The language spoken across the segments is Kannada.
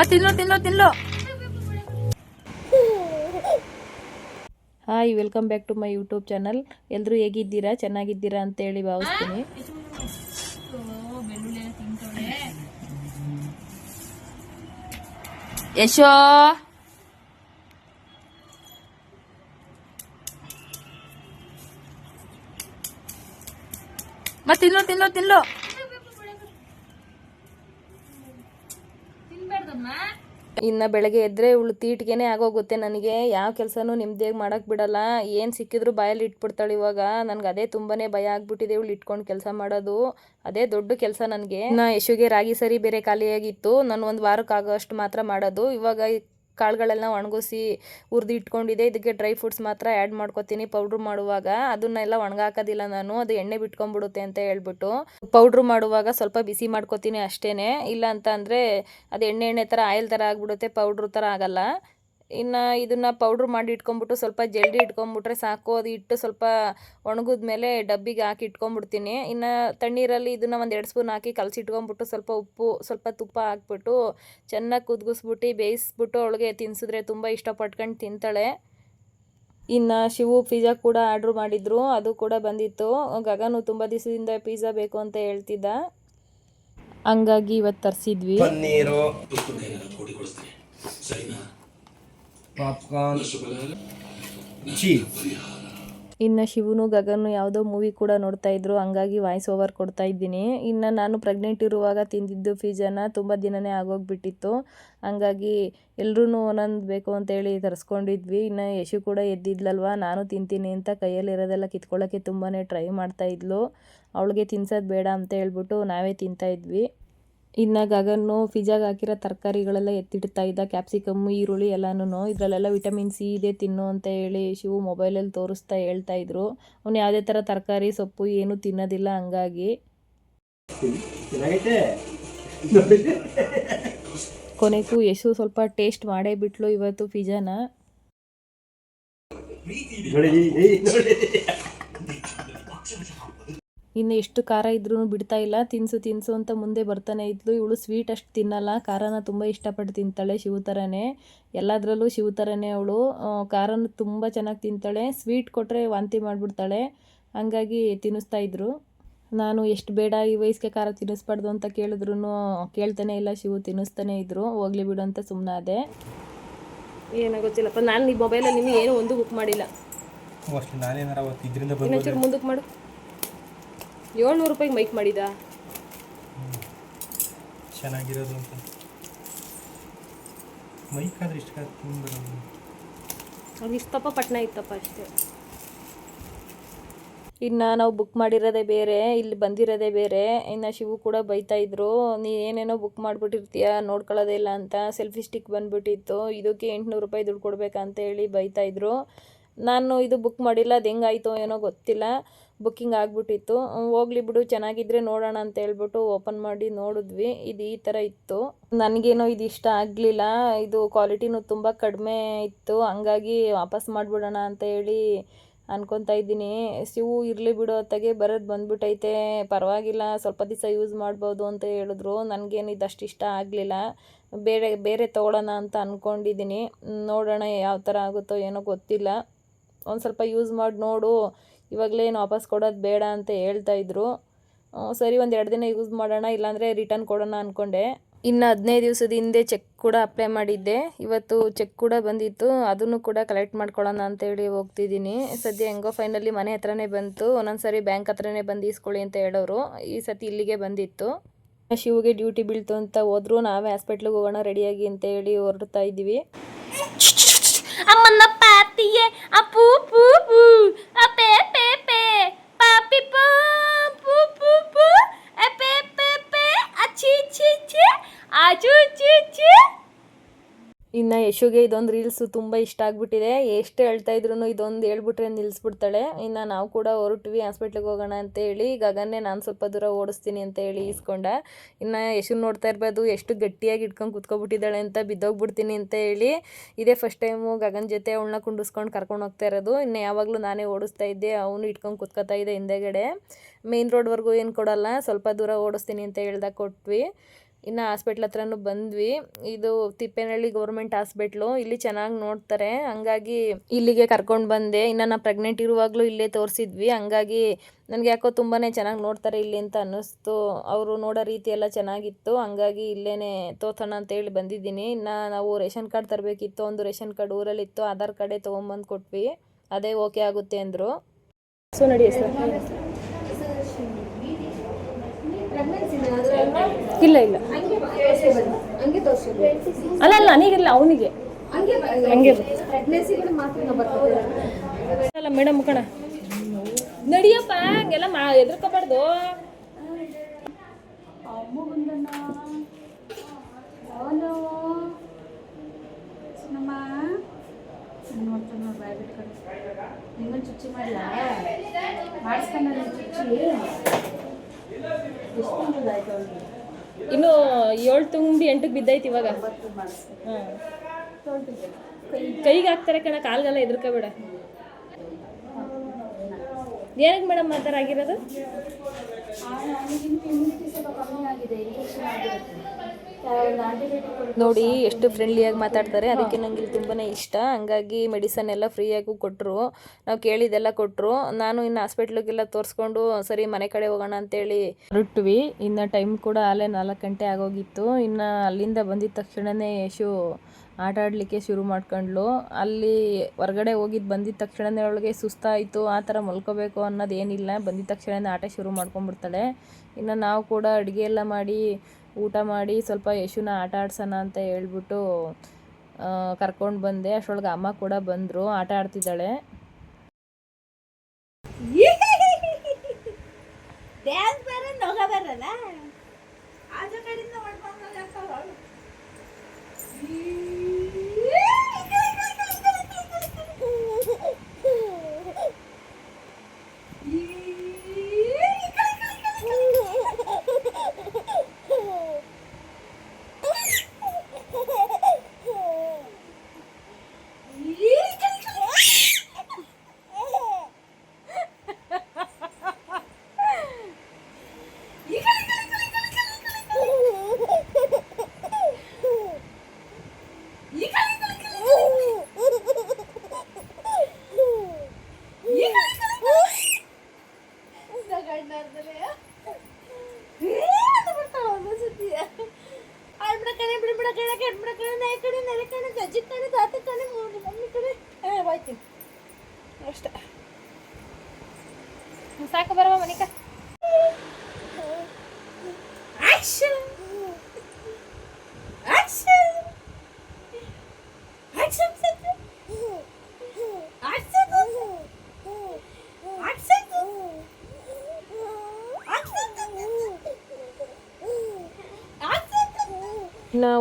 ಮತ್ತೆ ತಿನ್ಲೋ ತಿನ್ಲೋ. Hi welcome back to my YouTube channel ಎಲ್ಲರೂ ಹೇಗಿದ್ದೀರಾ? ಚೆನ್ನಾಗಿದ್ದೀರಾ ಅಂತೇಳಿ ಭಾವಿಸ್ತೀನಿ. ಯಶೋ! ಮತ್ತೆ ತಿನ್ನೋ ತಿನ್ನೋ ಇನ್ನು ಬೆಳಗ್ಗೆ ಎದ್ರೆ ಇವಳು ತೀಟ್ಗೆನೆ ಆಗೋಗುತ್ತೆ ನನಗೆ. ಯಾವ ಕೆಲಸನೂ ನಿಮ್ದೇಗೆ ಮಾಡಕ್ ಬಿಡಲ್ಲ. ಏನು ಸಿಕ್ಕಿದ್ರು ಬಾಯಲ್ಲಿ ಇಟ್ಬಿಡ್ತಾಳೆ ಇವಾಗ. ನನಗೆ ಅದೇ ತುಂಬಾನೇ ಭಯ ಆಗ್ಬಿಟ್ಟಿದೆ ಇವಳು ಇಟ್ಕೊಂಡು ಕೆಲಸ ಮಾಡೋದು. ಅದೇ ದೊಡ್ಡ ಕೆಲಸ ನನಗೆ. ನಾ ಯಶುಗೆ ರಾಗಿ ಸರಿ ಬೇರೆ ಖಾಲಿಯಾಗಿತ್ತು. ನಾನು ಒಂದು ವಾರಕ್ಕೆ ಆಗೋಷ್ಟು ಮಾತ್ರ ಮಾಡೋದು. ಇವಾಗ ಕಾಳುಗಳೆಲ್ಲ ಒಣಗಿಸಿ ಹುರಿದು ಇಟ್ಕೊಂಡಿದೆ ಇದಕ್ಕೆ ಡ್ರೈ ಫ್ರೂಟ್ಸ್ ಮಾತ್ರ ಆ್ಯಡ್ ಮಾಡ್ಕೊತೀನಿ. ಪೌಡ್ರ್ ಮಾಡುವಾಗ ಅದನ್ನೆಲ್ಲ ಒಣಗಾಕೋದಿಲ್ಲ ನಾನು. ಅದು ಎಣ್ಣೆ ಬಿಟ್ಕೊಂಡ್ಬಿಡುತ್ತೆ ಅಂತ ಹೇಳ್ಬಿಟ್ಟು ಪೌಡ್ರ್ ಮಾಡುವಾಗ ಸ್ವಲ್ಪ ಬಿಸಿ ಮಾಡ್ಕೊತೀನಿ ಅಷ್ಟೇ ಇಲ್ಲ ಅಂತ ಅದು ಎಣ್ಣೆ ಎಣ್ಣೆ ಥರ ಆಯಿಲ್ ಥರ ಆಗಿಬಿಡುತ್ತೆ. ಪೌಡ್ರ್ ಥರ ಆಗಲ್ಲ. ಇನ್ನು ಇದನ್ನು ಪೌಡ್ರ್ ಮಾಡಿ ಇಟ್ಕೊಂಬಿಟ್ಟು ಸ್ವಲ್ಪ ಜಲ್ದಿ ಇಟ್ಕೊಂಬಿಟ್ರೆ ಸಾಕು. ಅದು ಇಟ್ಟು ಸ್ವಲ್ಪ ಒಣಗಿದ ಮೇಲೆ ಡಬ್ಬಿಗೆ ಹಾಕಿ ಇಟ್ಕೊಂಬಿಡ್ತೀನಿ ಇನ್ನು ತಣ್ಣೀರಲ್ಲಿ ಇದನ್ನು ಒಂದು ಎರಡು ಸ್ಪೂನ್ ಹಾಕಿ ಕಲಸಿಟ್ಕೊಂಬಿಟ್ಟು ಸ್ವಲ್ಪ ಉಪ್ಪು, ಸ್ವಲ್ಪ ತುಪ್ಪ ಹಾಕ್ಬಿಟ್ಟು ಚೆನ್ನಾಗಿ ಕುದಿಸ್ಬಿಟ್ಟು ಬೇಯಿಸ್ಬಿಟ್ಟು ಅವಳಿಗೆ ತಿನ್ಸಿದ್ರೆ ತುಂಬ ಇಷ್ಟಪಟ್ಕೊಂಡು ತಿಂತಾಳೆ. ಇನ್ನು ಶಿವು ಪಿಜ್ಜಾ ಕೂಡ ಆರ್ಡ್ರ್ ಮಾಡಿದ್ರು. ಅದು ಕೂಡ ಬಂದಿತ್ತು. ಗಗನು ತುಂಬ ದಿವಸದಿಂದ ಪಿಜ್ಜಾ ಬೇಕು ಅಂತ ಹೇಳ್ತಿದ್ದ. ಹಂಗಾಗಿ ಇವತ್ತು ತರಿಸಿದ್ವಿ. Popcorn cheese. ಇನ್ನು ಶಿವನು ಗಗನು ಯಾವುದೋ ಮೂವಿ ಕೂಡ ನೋಡ್ತಾ ಇದ್ರು ಹಂಗಾಗಿ ವಾಯ್ಸ್ ಓವರ್ ಕೊಡ್ತಾ ಇದ್ದೀನಿ. ಇನ್ನು ನಾನು ಪ್ರೆಗ್ನೆಂಟ್ ಇರುವಾಗ ತಿಂದಿದ್ದು ಪಿಜ್ಜಾನ ತುಂಬ ದಿನನೇ ಆಗೋಗ್ಬಿಟ್ಟಿತ್ತು. ಹಂಗಾಗಿ ಎಲ್ರೂ ಒಂದೊಂದು ಬೇಕು ಅಂತೇಳಿ ತರಿಸ್ಕೊಂಡಿದ್ವಿ. ಇನ್ನು ಯಶು ಕೂಡ ಎದ್ದಿದ್ಲಲ್ವ ನಾನು ತಿಂತೀನಿ ಅಂತ ಕೈಯಲ್ಲಿರೋದೆಲ್ಲ ಕಿತ್ಕೊಳ್ಳೋಕ್ಕೆ ತುಂಬಾ ಟ್ರೈ ಮಾಡ್ತಾ ಇದ್ಲು. ಅವಳಿಗೆ ತಿನ್ಸೋದು ಬೇಡ ಅಂತ ಹೇಳ್ಬಿಟ್ಟು ನಾವೇ ತಿಂತಾ ಇದ್ವಿ. ಇನ್ನು ಗಗನ್ನು ಪಿಜ್ಜಾಗೆ ಹಾಕಿರೋ ತರಕಾರಿಗಳೆಲ್ಲ ಎತ್ತಿಡ್ತಾ ಇದ್ದ. ಕ್ಯಾಪ್ಸಿಕಮ್ಮು ಈರುಳ್ಳಿ ಎಲ್ಲನೂ ಇದರಲ್ಲೆಲ್ಲ ವಿಟಮಿನ್ ಸಿ ಇದೆ ತಿನ್ನು ಅಂತ ಹೇಳಿ ಶಿವು ಮೊಬೈಲಲ್ಲಿ ತೋರಿಸ್ತಾ ಹೇಳ್ತಾ ಇದ್ರು. ಅವ್ನು ಯಾವುದೇ ಥರ ತರಕಾರಿ ಸೊಪ್ಪು ಏನೂ ತಿನ್ನೋದಿಲ್ಲ ಹಂಗಾಗಿ. ಕೊನೆಗೂ ಯಶು ಸ್ವಲ್ಪ ಟೇಸ್ಟ್ ಮಾಡೇ ಬಿಟ್ಲು ಇವತ್ತು ಫಿಜಾನ. ಇನ್ನು ಎಷ್ಟು ಖಾರ ಇದ್ರೂ ಬಿಡ್ತಾ ಇಲ್ಲ. ತಿನ್ಸು ತಿನ್ಸು ಅಂತ ಮುಂದೆ ಬರ್ತಾನೆ ಇದ್ಲು. ಇವಳು ಸ್ವೀಟ್ ಅಷ್ಟು ತಿನ್ನಲ್ಲ. ಖಾರನ ತುಂಬ ಇಷ್ಟಪಟ್ಟು ತಿಂತಾಳೆ ಶಿವ ಥರನೇ ಎಲ್ಲದರಲ್ಲೂ ಶಿವ ಥರನೇ ಅವಳು. ಖಾರನ ತುಂಬ ಚೆನ್ನಾಗಿ ತಿಂತಾಳೆ. ಸ್ವೀಟ್ ಕೊಟ್ಟರೆ ವಾಂತಿ ಮಾಡಿಬಿಡ್ತಾಳೆ. ಹಂಗಾಗಿ ತಿನ್ನಿಸ್ತಾ ಇದ್ರು. ನಾನು ಎಷ್ಟು ಬೇಡ ಈ ವಯಸ್ಸಿಗೆ ಖಾರ ತಿನ್ನಿಸ್ಬಾರ್ದು ಅಂತ ಕೇಳಿದ್ರು ಕೇಳ್ತಾನೆ ಇಲ್ಲ. ಶಿವು ತಿನ್ನಿಸ್ತಾನೆ ಇದ್ರು. ಹೋಗ್ಲಿ ಬಿಡು ಅಂತ ಸುಮ್ಮನಾದೆ ಏನೋ ಗೊತ್ತಿಲ್ಲಪ್ಪ. ನಾನು ಈ ಮೊಬೈಲಲ್ಲಿ ನಿಮಗೆ ಏನೂ ಒಂದು ಬುಕ್ ಮಾಡಿಲ್ಲ. ಇದರಿಂದ ಮುಂದಕ್ಕೆ ಮಾಡು. ಏಳ್ನೂರು ರೂಪಾಯಿಗೆ ಮೈಕ್ ಮಾಡಿದ. ಚೆನ್ನಾಗಿರೋದು ಅಂತ. ಮೈಕ್ ಆದ್ರೆ ಇಷ್ಟ ಅದು ಇಷ್ಟಪ್ಪ ಪಟ್ನ ಇತ್ತಪ್ಪ ಅಷ್ಟೇ. ಇನ್ನು ನಾವು ಬುಕ್ ಮಾಡಿರೋದೇ ಬೇರೆ ಇಲ್ಲಿ ಬಂದಿರೋದೇ ಬೇರೆ ಇನ್ನು ಶಿವು ಕೂಡ ಬೈತಾ ಇದ್ರು ನೀ ಏನೇನೋ ಬುಕ್ ಮಾಡಿಬಿಟ್ಟಿರ್ತೀಯ ನೋಡ್ಕೊಳ್ಳೋದೇ ಇಲ್ಲ ಅಂತ ಸೆಲ್ಫಿ ಸ್ಟಿಕ್ ಬಂದ್ಬಿಟ್ಟಿತ್ತು ಇದಕ್ಕೆ ಎಂಟುನೂರು ರೂಪಾಯಿ ದುಡ್ಡು ಕೊಡಬೇಕಂತ ಹೇಳಿ ಬೈತಾ ಇದ್ರು. ನಾನು ಇದು ಬುಕ್ ಮಾಡಿಲ್ಲ, ಅದು ಹೆಂಗಾಯ್ತೋ ಏನೋ ಗೊತ್ತಿಲ್ಲ. ಬುಕ್ಕಿಂಗ್ ಆಗಿಬಿಟ್ಟಿತ್ತು. ಹೋಗ್ಲಿ ಬಿಡು, ಚೆನ್ನಾಗಿದ್ರೆ ನೋಡೋಣ ಅಂತ ಹೇಳ್ಬಿಟ್ಟು ಓಪನ್ ಮಾಡಿ ನೋಡಿದ್ವಿ. ಇದು ಈ ಥರ ಇತ್ತು. ನನಗೇನೋ ಇದು ಇಷ್ಟ ಆಗಲಿಲ್ಲ. ಇದು ಕ್ವಾಲಿಟಿನೂ ತುಂಬ ಕಡಿಮೆ ಇತ್ತು. ಹಂಗಾಗಿ ವಾಪಸ್ ಮಾಡಿಬಿಡೋಣ ಅಂತ ಹೇಳಿ ಅನ್ಕೊತಾ ಇದ್ದೀನಿ. ಸಿವು ಇರಲಿ ಬಿಡು ಹೊತ್ತಾಗೆ ಬರೋದು ಬಂದ್ಬಿಟ್ಟೈತೆ ಪರವಾಗಿಲ್ಲ, ಸ್ವಲ್ಪ ದಿವಸ ಯೂಸ್ ಮಾಡ್ಬೋದು ಅಂತ ಹೇಳಿದ್ರು. ನನಗೇನು ಇದಷ್ಟು ಇಷ್ಟ ಆಗಲಿಲ್ಲ. ಬೇರೆ ಬೇರೆ ತೊಗೊಳ್ಳೋಣ ಅಂತ ಅಂದ್ಕೊಂಡಿದ್ದೀನಿ ನೋಡೋಣ ಯಾವ ಥರ ಆಗುತ್ತೋ ಏನೋ ಗೊತ್ತಿಲ್ಲ. ಒಂದು ಸ್ವಲ್ಪ ಯೂಸ್ ಮಾಡಿ ನೋಡು, ಇವಾಗಲೇ ಏನು ವಾಪಸ್ ಕೊಡೋದು ಬೇಡ ಅಂತ ಹೇಳ್ತಾ ಇದ್ರು. ಸರಿ, ಒಂದು ಎರಡು ದಿನ ಯೂಸ್ ಮಾಡೋಣ, ಇಲ್ಲಾಂದರೆ ರಿಟರ್ನ್ ಕೊಡೋಣ ಅಂದ್ಕೊಂಡೆ ಇನ್ನು ಹದಿನೈದು ದಿವಸದ ಹಿಂದೆ ಚೆಕ್ ಕೂಡ ಅಪ್ಲೈ ಮಾಡಿದ್ದೆ. ಇವತ್ತು ಚೆಕ್ ಕೂಡ ಬಂದಿತ್ತು, ಅದನ್ನು ಕೂಡ ಕಲೆಕ್ಟ್ ಮಾಡ್ಕೊಳ್ಳೋಣ ಅಂತೇಳಿ ಹೋಗ್ತಿದ್ದೀನಿ. ಸದ್ಯ ಹೆಂಗೋ ಫೈನಲಿ ಮನೆ ಹತ್ರನೇ ಬಂತು. ಒಂದೊಂದು ಸರಿ ಬ್ಯಾಂಕ್ ಹತ್ರನೇ ಬಂದು ಇಸ್ಕೊಳ್ಳಿ ಅಂತ ಹೇಳೋರು. ಈ ಸತಿ ಇಲ್ಲಿಗೆ ಬಂದಿತ್ತು. ಶಿವಗೆ ಡ್ಯೂಟಿ ಬೀಳ್ತು ಅಂತ ಹೋದ್ರು. ನಾವೇ ಹಾಸ್ಪಿಟ್ಲಿಗೆ ಹೋಗೋಣ ರೆಡಿಯಾಗಿ ಅಂತೇಳಿ ಹೊರಡ್ತಾ ಇದ್ದೀವಿ. അമ്മന്ന പാത്തിയെ? അപ്പൂ പൂ പൂ അപ്പേ പേ പേ പാപ്പി പൂ പൂ പൂ. ಇನ್ನು ಯಶುಗೆ ಇದೊಂದು ರೀಲ್ಸು ತುಂಬ ಇಷ್ಟ ಆಗಿಬಿಟ್ಟಿದೆ. ಎಷ್ಟು ಹೇಳ್ತಾ ಇದ್ರು ಇದೊಂದು ಹೇಳ್ಬಿಟ್ರೆ ನಿಲ್ಲಿಸ್ಬಿಡ್ತಾಳೆ ಇನ್ನು ನಾವು ಕೂಡ ಹೊರಟ್ವಿ ಹಾಸ್ಪಿಟ್ಲಿಗೆ ಹೋಗೋಣ ಅಂತ ಹೇಳಿ. ಗಗನ್ನೇ ನಾನು ಸ್ವಲ್ಪ ದೂರ ಓಡಿಸ್ತೀನಿ ಅಂತ ಹೇಳಿ ಈಸ್ಕೊಂಡ. ಇನ್ನು ಯಶು ನೋಡ್ತಾ ಇರ್ಬೋದು, ಎಷ್ಟು ಗಟ್ಟಿಯಾಗಿ ಇಟ್ಕೊಂಡು ಕುತ್ಕೊಬಿಟ್ಟಿದ್ದಾಳೆ ಅಂತ ಬಿದ್ದೋಗ್ಬಿಡ್ತೀನಿ ಅಂತ ಹೇಳಿ. ಇದೇ ಫಸ್ಟ್ ಟೈಮು ಗಗನ್ ಜೊತೆ ಅವಳನ್ನ ಕುಂಡಿಸ್ಕೊಂಡು ಕರ್ಕೊಂಡು ಹೋಗ್ತಾ ಇರೋದು. ಇನ್ನು ಯಾವಾಗಲೂ ನಾನೇ ಓಡಿಸ್ತಾ ಇದ್ದೆ, ಅವನು ಇಟ್ಕೊಂಡು ಕುತ್ಕೋತಾ ಇದ್ದೆ ಹಿಂದೆಗಡೆ. ಮೇನ್ ರೋಡ್ವರೆಗೂ ಏನು ಕೊಡಲ್ಲ, ಸ್ವಲ್ಪ ದೂರ ಓಡಿಸ್ತೀನಿ ಅಂತ ಹೇಳ್ದಾಗ ಕೊಟ್ವಿ. ಇನ್ನು ಹಾಸ್ಪಿಟ್ಲ್ ಹತ್ರನೂ ಬಂದ್ವಿ. ಇದು ತಿಪ್ಪೇನಹಳ್ಳಿ ಗೌರ್ಮೆಂಟ್ ಹಾಸ್ಪಿಟ್ಲು ಇಲ್ಲಿ ಚೆನ್ನಾಗಿ ನೋಡ್ತಾರೆ. ಹಂಗಾಗಿ ಇಲ್ಲಿಗೆ ಕರ್ಕೊಂಡು ಬಂದೆ. ಇನ್ನು ನಾನು ಪ್ರೆಗ್ನೆಂಟ್ ಇರುವಾಗಲೂ ಇಲ್ಲೇ ತೋರಿಸಿದ್ವಿ. ಹಂಗಾಗಿ ನನಗೆ ಯಾಕೋ ತುಂಬಾ ಚೆನ್ನಾಗಿ ನೋಡ್ತಾರೆ ಇಲ್ಲಿ ಅಂತ ಅನ್ನಿಸ್ತು. ಅವರು ನೋಡೋ ರೀತಿ ಎಲ್ಲ ಚೆನ್ನಾಗಿತ್ತು. ಹಂಗಾಗಿ ಇಲ್ಲೇ ತೋರ್ಸೋಣ ಅಂತೇಳಿ ಬಂದಿದ್ದೀನಿ. ಇನ್ನು ನಾವು ರೇಷನ್ ಕಾರ್ಡ್ ತರಬೇಕಿತ್ತು. ಒಂದು ರೇಷನ್ ಕಾರ್ಡ್ ಊರಲ್ಲಿತ್ತು. ಆಧಾರ್ ಕಾರ್ಡೇ ತೊಗೊಂಬಂದು ಕೊಟ್ವಿ. ಅದೇ ಓಕೆ ಆಗುತ್ತೆ ಅಂದರು. ಸೊ ನಡಿ ಇಲ್ಲ ಇಲ್ಲ. ಅಲ್ಲ ಅಲ್ಲ ನನಗಿಲ್ಲ ಅವನಿಗೆ. ಹಂಗೆ ಅಲ್ಲ ಮೇಡಮ್ ಕಣ ನಡಿಯಪ್ಪ ಹಂಗೆಲ್ಲ ಮಾ ಎದ್ರಕೋಬಾರ್ದು ನಿಮ್ಮನ್ನು ಚುಚ್ಚಿ ಮಾಡಲ? ಮಾಡಿಸ್ಕೊಂಡ ಚುಚ್ಚಿ. ಎಷ್ಟು ತಿಂಗಳಾಯ್ತು ಅವ್ರಿಗೆ ಇನ್ನು ಏಳು ತುಂಬಿ ಎಂಟಕ್ಕೆ ಬಿದ್ದೈತಿ ಇವಾಗ. ಕೈಗೆ ಹಾಕ್ತಾರೆ ಕಣ, ಕಾಲ್ಗೆಲ್ಲ ಎದ್ರಕೋಬೇಡ ಏನಕ್ಕೆ ಮೇಡಮ್ ಆ ಆಗಿರೋದು? ನೋಡಿ ಎಷ್ಟು ಫ್ರೆಂಡ್ಲಿಯಾಗಿ ಮಾತಾಡ್ತಾರೆ. ಅದಕ್ಕೆ ನನಗೆ ಇಲ್ಲಿ ತುಂಬಾ ಇಷ್ಟ. ಹಂಗಾಗಿ ಮೆಡಿಸನ್ ಎಲ್ಲ ಫ್ರೀಯಾಗೂ ಕೊಟ್ಟರು ನಾವು ಕೇಳಿದ್ದೆಲ್ಲ ಕೊಟ್ಟರು ನಾನು ಇನ್ನು ಹಾಸ್ಪಿಟ್ಲಿಗೆಲ್ಲ ತೋರಿಸ್ಕೊಂಡು ಸರಿ ಮನೆ ಕಡೆ ಹೋಗೋಣ ಅಂತೇಳಿ ಹೊರಟ್ವಿ. ಇನ್ನು ಟೈಮ್ ಕೂಡ ಅಲ್ಲೇ ನಾಲ್ಕು ಗಂಟೆ ಆಗೋಗಿತ್ತು. ಇನ್ನು ಅಲ್ಲಿಂದ ಬಂದಿದ್ದ ತಕ್ಷಣವೇ ಯಶು ಆಟ ಆಡಲಿಕ್ಕೆ ಶುರು ಮಾಡ್ಕೊಂಡ್ಲು. ಅಲ್ಲಿ ಹೊರಗಡೆ ಹೋಗಿದ್ದು ಬಂದಿದ್ದ ತಕ್ಷಣವೇ ಅವಳಿಗೆ ಸುಸ್ತಾಯಿತು. ಆ ಥರ ಮಲ್ಕೋಬೇಕು ಅನ್ನೋದೇನಿಲ್ಲ ಬಂದಿದ್ದ ಬಂದಿದ ತಕ್ಷಣವೇ ಆಟ ಶುರು ಮಾಡ್ಕೊಂಡ್ಬಿಡ್ತಾಳೆ. ಇನ್ನು ನಾವು ಕೂಡ ಅಡುಗೆ ಎಲ್ಲ ಮಾಡಿ ಊಟ ಮಾಡಿ ಸ್ವಲ್ಪ ಯಶುನ ಆಟ ಆಡ್ಸೋಣ ಅಂತ ಹೇಳ್ಬಿಟ್ಟು ಕರ್ಕೊಂಡು ಬಂದೆ. ಅಷ್ಟೊಳಗೆ ಅಮ್ಮ ಕೂಡ ಬಂದರು. ಆಟ ಆಡ್ತಿದ್ದಾಳೆ. ಡ್ಯಾನ್ಸ್ ಅಷ್ಟೇ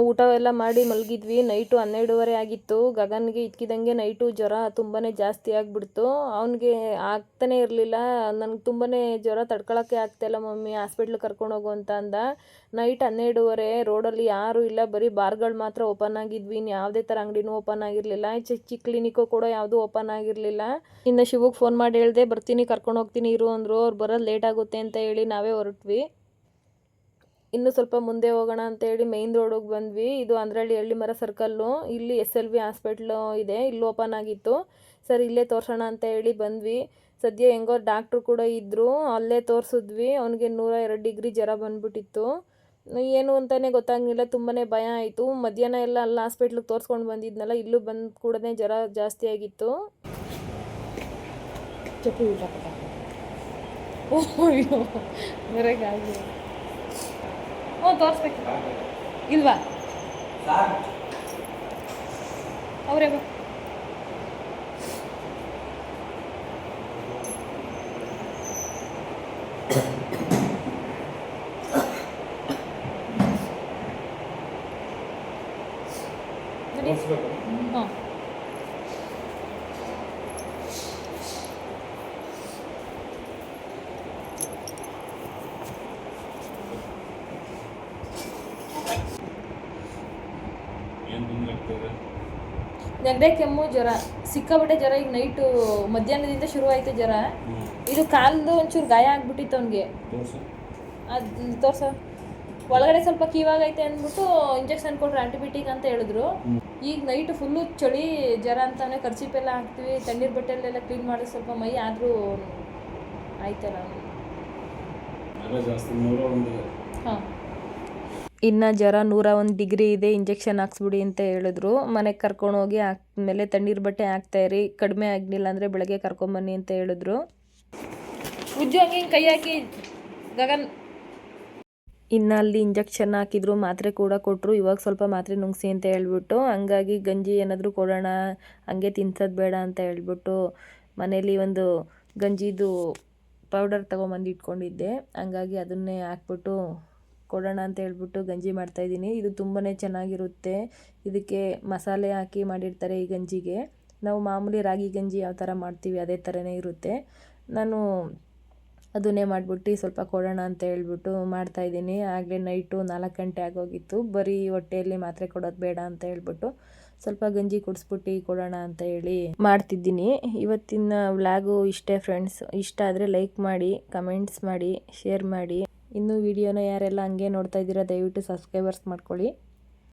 ಊಟ ಎಲ್ಲ ಮಾಡಿ ಮಲಗಿದ್ವಿ. ನೈಟು ಹನ್ನೆರಡುವರೆ ಆಗಿತ್ತು. ಗಗನ್ಗೆ ಇದ್ಕಿದಂಗೆ ನೈಟು ಜ್ವರ ತುಂಬಾ ಜಾಸ್ತಿ ಆಗಿಬಿಡ್ತು. ಅವನಿಗೆ ಆಗ್ತಾನೆ ಇರಲಿಲ್ಲ. ನನಗೆ ತುಂಬಾ ಜ್ವರ ತಡ್ಕೊಳಕ್ಕೆ ಆಗ್ತಾಯಿಲ್ಲ ಮಮ್ಮಿ. ಹಾಸ್ಪಿಟ್ಲಿಗೆ ಕರ್ಕೊಂಡು ಹೋಗು ಅಂತ ಅಂದ. ನೈಟ್ ಹನ್ನೆರಡುವರೆ ರೋಡಲ್ಲಿ ಯಾರೂ ಇಲ್ಲ. ಬರೀ ಬಾರ್ಗಳು ಮಾತ್ರ ಓಪನ್ ಆಗಿದ್ವಿ. ಇನ್ನು ಯಾವುದೇ ಥರ ಅಂಗಡಿನೂ ಓಪನ್ ಆಗಿರಲಿಲ್ಲ. ಚಿಕ್ಕ ಚಿಕ್ಕ ಕ್ಲಿನಿಕ್ಕು ಕೂಡ ಯಾವುದೂ ಓಪನ್ ಆಗಿರಲಿಲ್ಲ. ಇನ್ನು ಶಿವಗೆ ಫೋನ್ ಮಾಡಿ ಹೇಳಿದೆ, ಬರ್ತೀನಿ, ಕರ್ಕೊಂಡು ಹೋಗ್ತೀನಿ, ಇರು ಅಂದರು. ಅವ್ರು ಬರೋದು ಲೇಟ್ ಆಗುತ್ತೆ ಅಂತ ಹೇಳಿ ನಾವೇ ಹೊರಟ್ವಿ. ಇನ್ನು ಸ್ವಲ್ಪ ಮುಂದೆ ಹೋಗೋಣ ಅಂತೇಳಿ ರೋಡ್ ರೋಡಿಗೆ ಬಂದ್ವಿ. ಇದು ಅಂದ್ರಳ್ಳಿ ಹಳ್ಳಿ ಮರ ಸರ್ಕಲ್ಲು ಇಲ್ಲಿ ಎಸ್ ಎಲ್ ವಿ ಹಾಸ್ಪಿಟ್ಲು ಇದೆ. ಇಲ್ಲಿ ಓಪನ್ ಆಗಿತ್ತು. ಸರ್, ಇಲ್ಲೇ ತೋರ್ಸೋಣ ಅಂತ ಹೇಳಿ ಬಂದ್ವಿ. ಸದ್ಯ ಹೆಂಗೋ ಡಾಕ್ಟ್ರು ಕೂಡ ಇದ್ದರು ಅಲ್ಲೇ ತೋರಿಸಿದ್ವಿ. ಅವನಿಗೆ ನೂರ ಎರಡು ಡಿಗ್ರಿ ಜ್ವರ ಬಂದ್ಬಿಟ್ಟಿತ್ತು. ಏನು ಅಂತಲೇ ಗೊತ್ತಾಗಲಿಲ್ಲ. ತುಂಬಾ ಭಯ ಆಯಿತು. ಮಧ್ಯಾಹ್ನ ಎಲ್ಲ ಅಲ್ಲಿ ಹಾಸ್ಪಿಟ್ಲಿಗೆ ತೋರಿಸ್ಕೊಂಡು ಬಂದಿದ್ನಲ್ಲ, ಇಲ್ಲೂ ಬಂದ ಕೂಡನೇ ಜ್ವರ ಜಾಸ್ತಿ ಆಗಿತ್ತು. ಬರೋಕ್ಕಾಗಿ ಹ್ಞೂ ತೋರಿಸ್ಬೇಕು ಇಲ್ವಾ ಅವರೇ ಬಾ ಹಾಂ ನೆಗಡೆ ಕೆಮ್ಮು ಜ್ವರ. ಸಿಕ್ಕಾಬಿಟ್ಟೆ ಜ್ವರ. ಈಗ ನೈಟು ಮಧ್ಯಾಹ್ನದಿಂದ ಶುರು ಆಯಿತು ಜ್ವರ ಇದು ಕಾಲ್ದು ಒಂಚೂರು ಗಾಯ ಆಗ್ಬಿಟ್ಟಿತ್ತು ಅವನಿಗೆ. ಅದು ತೋರ್ಸ. ಒಳಗಡೆ ಸ್ವಲ್ಪ ಕೀವಾಗೈತೆ ಅಂದ್ಬಿಟ್ಟು ಇಂಜೆಕ್ಷನ್ ಕೊಟ್ರು ಆಂಟಿಬಯೋಟಿಕ್ ಅಂತ ಹೇಳಿದ್ರು. ಈಗ ನೈಟ್ ಫುಲ್ಲು ಚಳಿ ಜ್ವರ ಅಂತಾನೆ ಖರ್ಚಿಪೆಲ್ಲ ಹಾಕ್ತೀವಿ. ತಣ್ಣೀರು ಬಟ್ಟೆಲೆಲ್ಲ ಕ್ಲೀನ್ ಮಾಡಿ ಸ್ವಲ್ಪ ಮೈ ಆದರೂ ಆಯ್ತಲ್ಲ. ಹಾಂ. ಇನ್ನು ಜ್ವರ ನೂರ ಒಂದು ಡಿಗ್ರಿ ಇದೆ ಇಂಜೆಕ್ಷನ್ ಹಾಕ್ಸ್ಬಿಡಿ ಅಂತ ಹೇಳಿದ್ರು. ಮನೆಗೆ ಕರ್ಕೊಂಡೋಗಿ ಮೇಲೆ ತಣ್ಣೀರು ಬಟ್ಟೆ ಹಾಕ್ತಾಯಿರಿ ಕಡಿಮೆ ಆಗಲಿಲ್ಲ ಅಂದರೆ ಬೆಳಗ್ಗೆ ಕರ್ಕೊಂಬನ್ನಿ ಅಂತ ಹೇಳಿದ್ರು. ಉಜ್ಜು ಹಂಗೆ ಕೈ ಹಾಕಿ ಗಗನ್. ಇನ್ನು ಅಲ್ಲಿ ಇಂಜೆಕ್ಷನ್ ಹಾಕಿದ್ರು ಮಾತ್ರೆ ಕೂಡ ಕೊಟ್ಟರು ಇವಾಗ ಸ್ವಲ್ಪ ಮಾತ್ರೆ ನುಂಗ್ಸಿ ಅಂತ ಹೇಳ್ಬಿಟ್ಟು ಹಂಗಾಗಿ ಗಂಜಿ ಏನಾದರೂ ಕೊಡೋಣ ಹಂಗೆ ತಿನ್ಸೋದು ಬೇಡ ಅಂತ ಹೇಳ್ಬಿಟ್ಟು ಮನೇಲಿ ಒಂದು ಗಂಜಿದು ಪೌಡರ್ ತೊಗೊಂಬಂದು ಇಟ್ಕೊಂಡಿದ್ದೆ. ಹಂಗಾಗಿ ಅದನ್ನೇ ಹಾಕ್ಬಿಟ್ಟು ಕೊಡೋಣ ಅಂತ ಹೇಳ್ಬಿಟ್ಟು ಗಂಜಿ ಮಾಡ್ತಾಯಿದ್ದೀನಿ ಇದು ತುಂಬಾ ಚೆನ್ನಾಗಿರುತ್ತೆ. ಇದಕ್ಕೆ ಮಸಾಲೆ ಹಾಕಿ ಮಾಡಿರ್ತಾರೆ ಈ ಗಂಜಿಗೆ. ನಾವು ಮಾಮೂಲಿ ರಾಗಿ ಗಂಜಿ ಯಾವ ಥರ ಮಾಡ್ತೀವಿ ಅದೇ ಥರನೇ ಇರುತ್ತೆ. ನಾನು ಅದನ್ನೇ ಮಾಡಿಬಿಟ್ಟು ಸ್ವಲ್ಪ ಕೊಡೋಣ ಅಂತ ಹೇಳ್ಬಿಟ್ಟು ಮಾಡ್ತಾಯಿದ್ದೀನಿ ಆಗಲೇ ನೈಟು ನಾಲ್ಕು ಗಂಟೆ ಆಗೋಗಿತ್ತು. ಬರೀ ಹೊಟ್ಟೆಯಲ್ಲಿ ಮಾತ್ರೆ ಕೊಡೋದು ಬೇಡ ಅಂತ ಹೇಳ್ಬಿಟ್ಟು ಸ್ವಲ್ಪ ಗಂಜಿ ಕುಡಿಸ್ಬಿಟ್ಟು ಕೊಡೋಣ ಅಂತ ಹೇಳಿ ಮಾಡ್ತಿದ್ದೀನಿ. ಇವತ್ತಿನ ವ್ಲಾಗು ಇಷ್ಟೇ ಫ್ರೆಂಡ್ಸ್ ಇಷ್ಟ ಆದರೆ ಲೈಕ್ ಮಾಡಿ ಕಮೆಂಟ್ಸ್ ಮಾಡಿ ಶೇರ್ ಮಾಡಿ. ಇನ್ನೂ ವಿಡಿಯೋನ ಯಾರೆಲ್ಲ ಹಂಗೆ ನೋಡ್ತಾ ಇದ್ದೀರಾ ದಯವಿಟ್ಟು ಸಬ್ಸ್ಕ್ರೈಬರ್ಸ್ ಮಾಡ್ಕೊಳ್ಳಿ.